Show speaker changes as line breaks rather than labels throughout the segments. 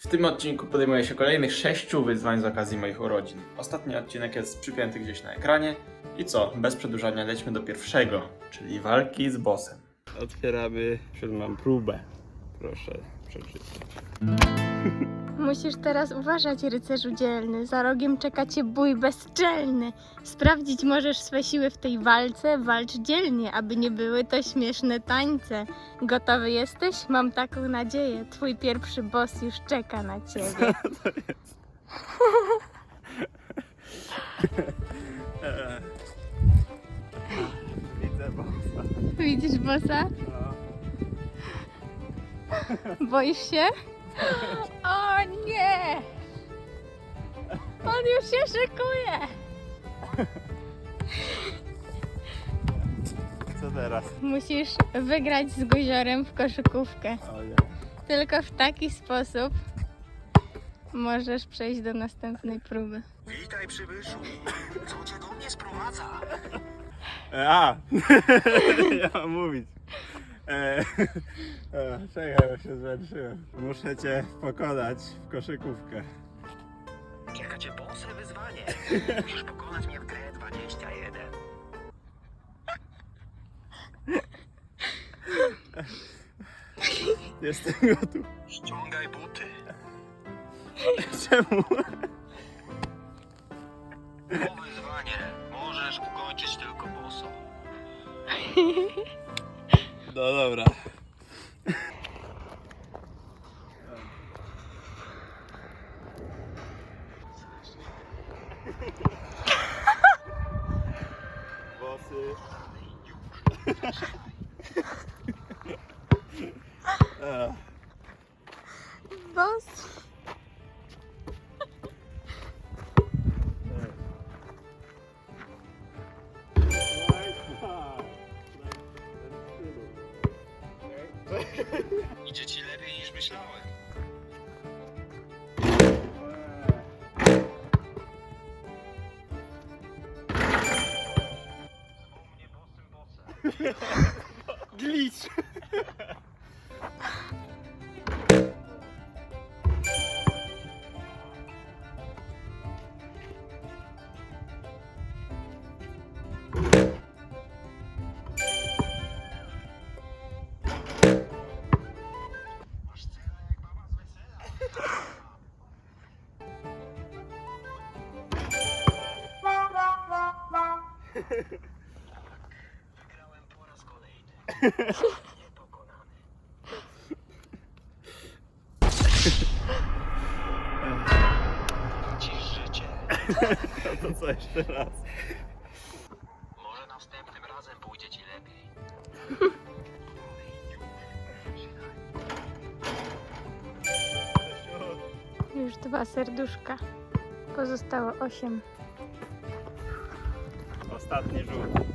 W tym odcinku podejmuję się kolejnych sześciu wyzwań z okazji moich urodzin. Ostatni odcinek jest przypięty gdzieś na ekranie. I co, bez przedłużania lećmy do pierwszego, czyli walki z bossem.
Otwieramy siódmą próbę. Proszę przeczytać.
Musisz teraz uważać, rycerzu dzielny. Za rogiem czeka cię bój bezczelny. Sprawdzić możesz swe siły w tej walce. Walcz dzielnie, aby nie były to śmieszne tańce. Gotowy jesteś? Mam taką nadzieję. Twój pierwszy boss już czeka na ciebie.
Eee. Widzę bossa.
Widzisz bossa?
No.
Boisz się? O nie! On już się szykuje!
Co teraz?
Musisz wygrać z guziorem w koszykówkę. Tylko w taki sposób możesz przejść do następnej próby.
Witaj przybyszu. Co cię do mnie sprowadza?
E, A! ja mam mówić. E, e, czekaj, bo się zmęczyłem. Muszę cię pokonać w koszykówkę.
Czeka cię bosse wyzwanie. Musisz pokonać mnie w grę 21.
Jestem gotów.
Ściągaj buty.
Czemu?
To wyzwanie możesz ukończyć tylko boso.
No dobra. Włosy.
Idzie ci lepiej niż myślałem.
Glitch!
Dziś życie.
No to co jeszcze raz?
Może następnym razem pójdzie ci lepiej.
Już dwa serduszka. Pozostało osiem.
Ostatni rzut.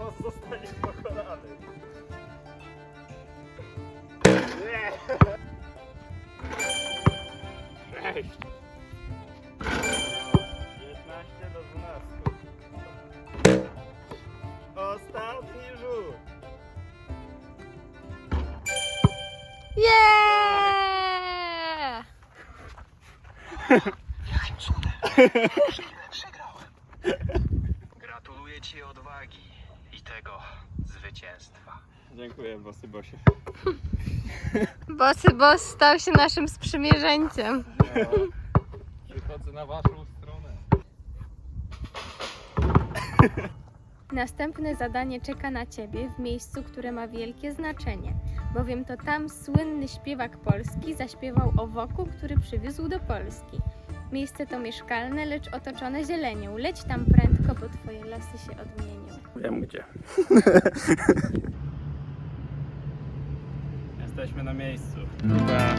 Boss zostanie pokonany. Nie! 6. 15 do 12. Ostatni rzut.
Yeah!
Jakim cudem? Możliwe, przegrałem. Gratuluję ci odwagi i tego zwycięstwa.
Dziękuję, bossy bosie.
Bossy boss stał się naszym sprzymierzeńcem.
Przychodzę na waszą stronę.
Następne zadanie czeka na Ciebie w miejscu, które ma wielkie znaczenie, bowiem to tam słynny śpiewak polski zaśpiewał o woku, który przywiózł do Polski. Miejsce to mieszkalne, lecz otoczone zielenią. Leć tam prędko, bo Twoje losy się odmienią.
Wiem gdzie. Jesteśmy na miejscu. Próba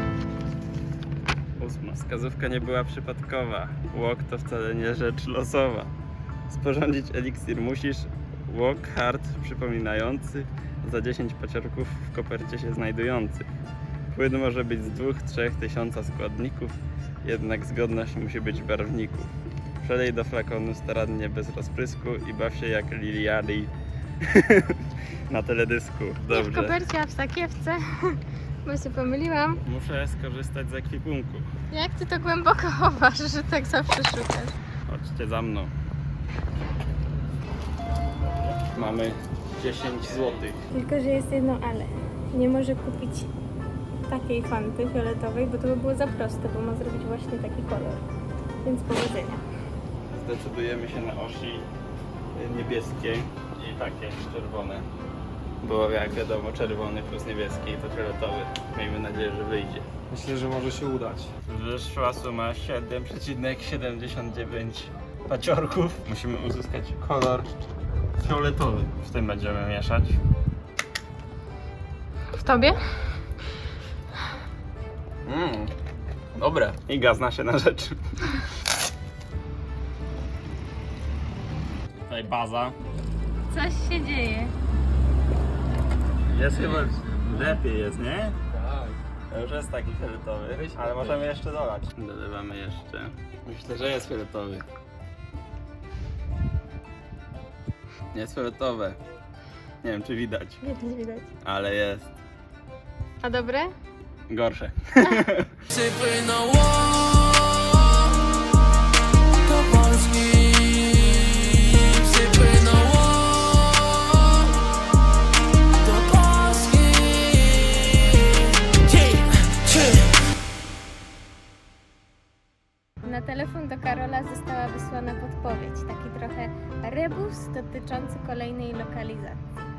ósma. Wskazówka nie była przypadkowa. Walk to wcale nie rzecz losowa. Sporządzić eliksir musisz. Walk hard przypominający za 10 paciorków w kopercie się znajdujących. Płyn może być z 2-3 tysiąca składników, jednak zgodność musi być barwników. Przelej do flakonu starannie bez rozprysku i baw się jak Liliali na teledysku.
Nie w
Dobrze.
kopercie, a w sakiewce, bo się pomyliłam.
Muszę skorzystać z ekwipunku.
Jak ty to głęboko chowasz, że tak zawsze szukasz?
Chodźcie za mną. Mamy 10 zł.
Tylko, że jest jedno ale. Nie może kupić takiej fanty fioletowej, bo to by było za proste, bo ma zrobić właśnie taki kolor. Więc powodzenia.
Zdecydujemy się na osi niebieskie i takie czerwone. Bo jak wiadomo czerwony plus niebieski to fioletowy. Miejmy nadzieję, że wyjdzie.
Myślę, że może się udać.
Wyszła suma 7,79 paciorków. Musimy uzyskać kolor fioletowy. W tym będziemy mieszać.
W tobie?
Mmm, dobre. Iga zna się na rzeczy. Tutaj baza.
Coś się dzieje.
Jest chyba lepiej jest, nie? Tak. To już jest taki fioletowy, ale możemy jeszcze dolać. Dolewamy jeszcze. Myślę, że jest fioletowy. Jest fioletowe. Nie wiem, czy widać,
Widać, widać.
ale jest
A dobre?
Gorsze.
Przypłynął do Polski.
Na telefon do Karola została wysłana podpowiedź, taki trochę rebus dotyczący kolejnej lokalizacji.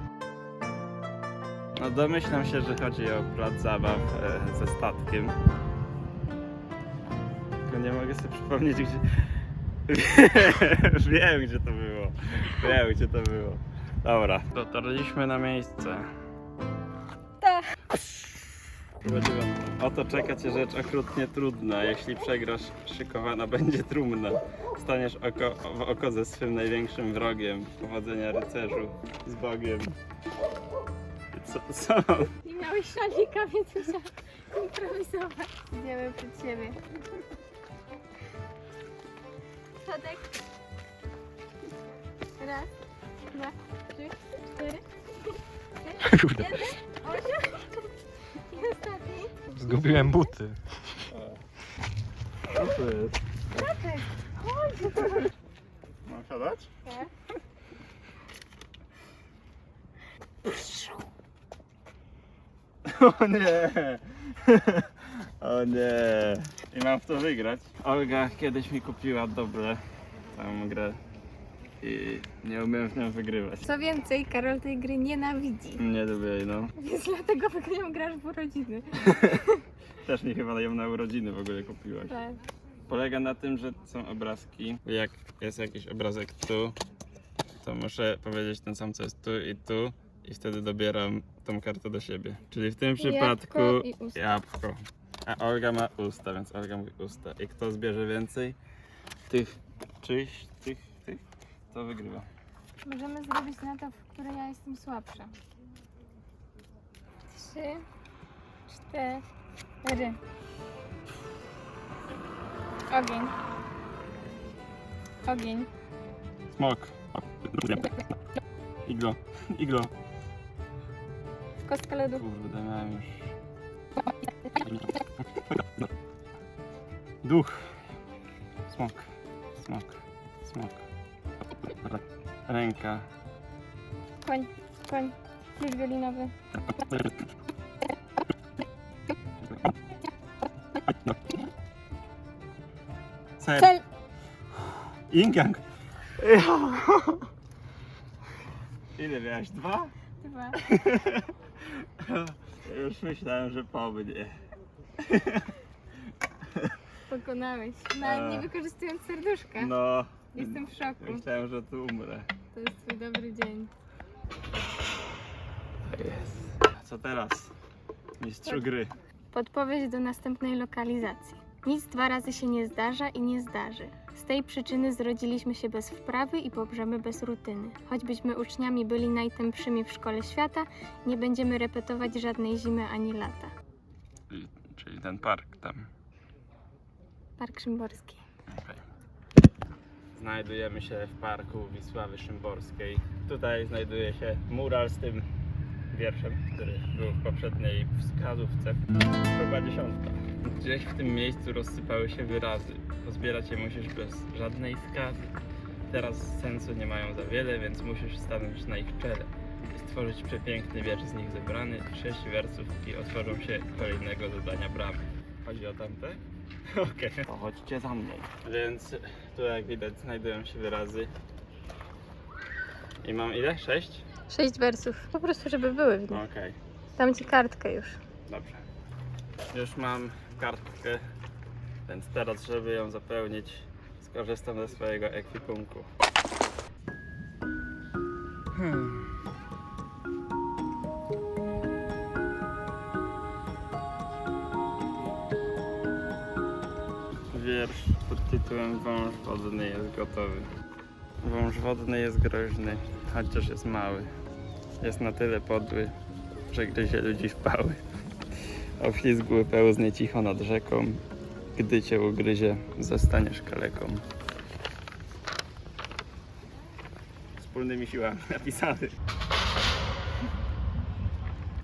No domyślam się, że chodzi o plac zabaw e, ze statkiem. Tylko nie mogę sobie przypomnieć, gdzie... Wiem, gdzie to było. Wiem, gdzie to było. Dobra, dotarliśmy na miejsce.
Tak.
Prowadziłem. Oto czeka cię rzecz okrutnie trudna. Jeśli przegrasz, szykowana będzie trumna. Staniesz oko, w oko ze swym największym wrogiem. Powodzenia rycerzu z Bogiem. Co? co?
Nie miałeś szalika, więc musiałam improwizować. Idziemy przed siebie. Środek. Raz, dwa, trzy, cztery, pięć, jeden, osiem. I ostatni.
Zgubiłem buty.
Co to jest?
Środek. Chodź.
Mam siadać?
Tak.
O nie! O nie! I mam w to wygrać. Olga kiedyś mi kupiła dobre tą grę i nie umiem w nią wygrywać.
Co więcej, Karol tej gry nienawidzi.
Nie lubię jej, no.
Więc dlatego w nią grasz w urodziny.
Też mi chyba ją na urodziny w ogóle kupiłaś.
Tak.
Polega na tym, że są obrazki. Jak jest jakiś obrazek tu, to muszę powiedzieć ten sam, co jest tu i tu. I wtedy dobieram tą kartę do siebie. Czyli w tym przypadku
i usta.
jabłko. A Olga ma usta, więc Olga mówi usta. I kto zbierze więcej tych czyś, tych, tych, to wygrywa.
Możemy zrobić na to, w której ja jestem słabsza. Trzy, cztery. Ogień. Ogień.
Smok. Iglo. Iglo.
Kostka lodu.
Kurde, miałem już. Duch. Smok. Smok. Smok. Ręka.
Koń. Koń. Klucz wiolinowy.
Ser.
Cel.
Ingang. Ile miałeś? Dwa?
Dwa.
Już myślałem, że po mnie.
Pokonałeś. Nawet nie
Eee.
wykorzystując serduszka.
No.
Jestem w szoku.
Myślałem, że tu umrę.
To jest twój dobry dzień.
A co teraz? Mistrzu gry.
Podpowiedź do następnej lokalizacji. Nic dwa razy się nie zdarza i nie zdarzy. Z tej przyczyny zrodziliśmy się bez wprawy i poprzemy bez rutyny. Choćbyśmy uczniami byli najtępszymi w szkole świata, nie będziemy repetować żadnej zimy ani lata.
Czyli, czyli ten park tam.
Park Szymborski.
Okej. Znajdujemy się w parku Wisławy Szymborskiej. Tutaj znajduje się mural z tym wierszem, który był w poprzedniej wskazówce. Próba dziesiątka. Gdzieś w tym miejscu rozsypały się wyrazy. Pozbierać je musisz bez żadnej skazy. Teraz sensu nie mają za wiele, więc musisz stanąć na ich czele i stworzyć przepiękny wiersz z nich zebrany. Sześć wersów i otworzą się kolejnego dodania bramy. Chodzi o tamte? Okej, to chodźcie za mną. Więc tu jak widać znajdują się wyrazy. I mam ile? Sześć?
Sześć wersów. Po prostu, żeby były w nich.
Okej.
Dam ci kartkę już.
Dobrze. Już mam kartkę, więc teraz, żeby ją zapełnić, skorzystam ze swojego ekwipunku. Hmm. Wiersz pod tytułem Wąż wodny jest gotowy. Wąż wodny jest groźny, chociaż jest mały. Jest na tyle podły, że gryzie ludzi w pały. Oślizgły pełznie cicho nad rzeką. Gdy cię ugryzie, zostaniesz kaleką. Wspólnymi siłami napisany.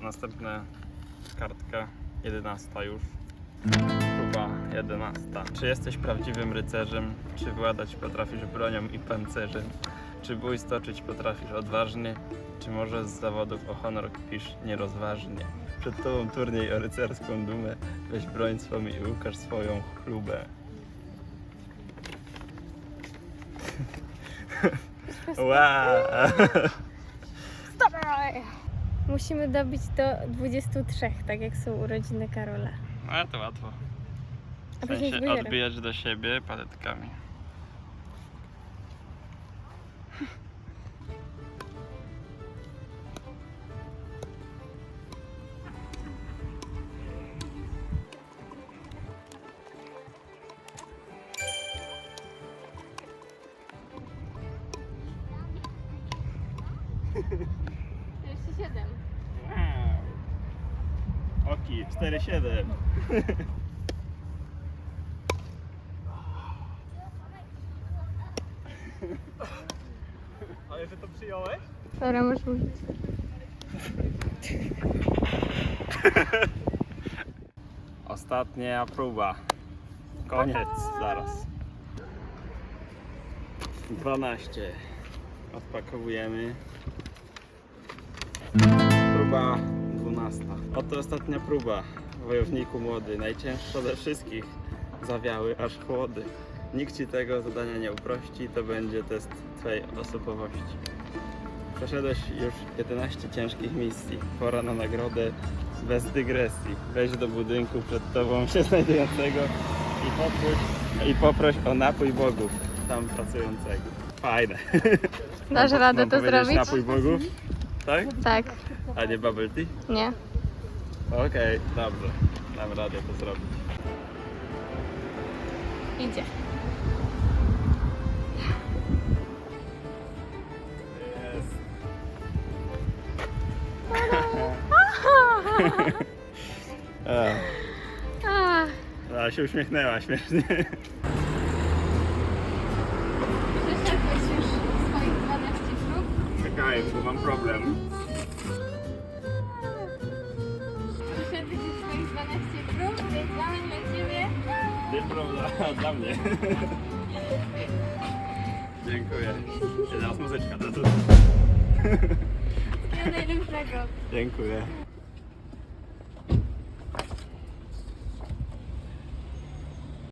Następna kartka, jedenasta już. Próba jedenasta. Czy jesteś prawdziwym rycerzem? Czy władać potrafisz bronią i pancerzem? Czy bój stoczyć potrafisz odważnie? Czy może z zawodów o honor kpisz nierozważnie? Przed tobą turniej o rycerską dumę. Weź broń swą i ukaż swoją chlubę. Wow!
Musimy dobić do 23, tak jak są urodziny Karola.
No to łatwo. W sensie odbijać do siebie paletkami.
Jeszcze 7.
Wow! Oki, 4-7. Ale ty to przyjąłeś?
Dobra, mówić.
Ostatnia próba. Koniec, zaraz. 12. Odpakowujemy. Próba 12. Oto ostatnia próba. Wojowniku młody, najcięższa ze wszystkich. Zawiały aż chłody. Nikt ci tego zadania nie uprości, to będzie test twojej osobowości. Przeszedłeś już 11 ciężkich misji. Pora na nagrodę bez dygresji. Wejdź do budynku przed tobą się znajdującego i poproś, i poproś o napój bogów tam pracującego. Fajne.
Dasz
Mam-
radę
mam
to zrobić?
napój bogów? Tak?
Tak.
A nie bubble tea?
Nie.
Okej, dobrze. Dam radę to zrobić.
Idzie.
A, a się uśmiechnęła śmiesznie.
przeszedłeś już swoich 12 prób.
Czekaj, bo mam problem.
Przeszedłeś już swoich 12 prób, więc mamy dla Ciebie
Dyplom dla, dla mnie. Dziękuję. Teraz muzyczka. Dziękuję.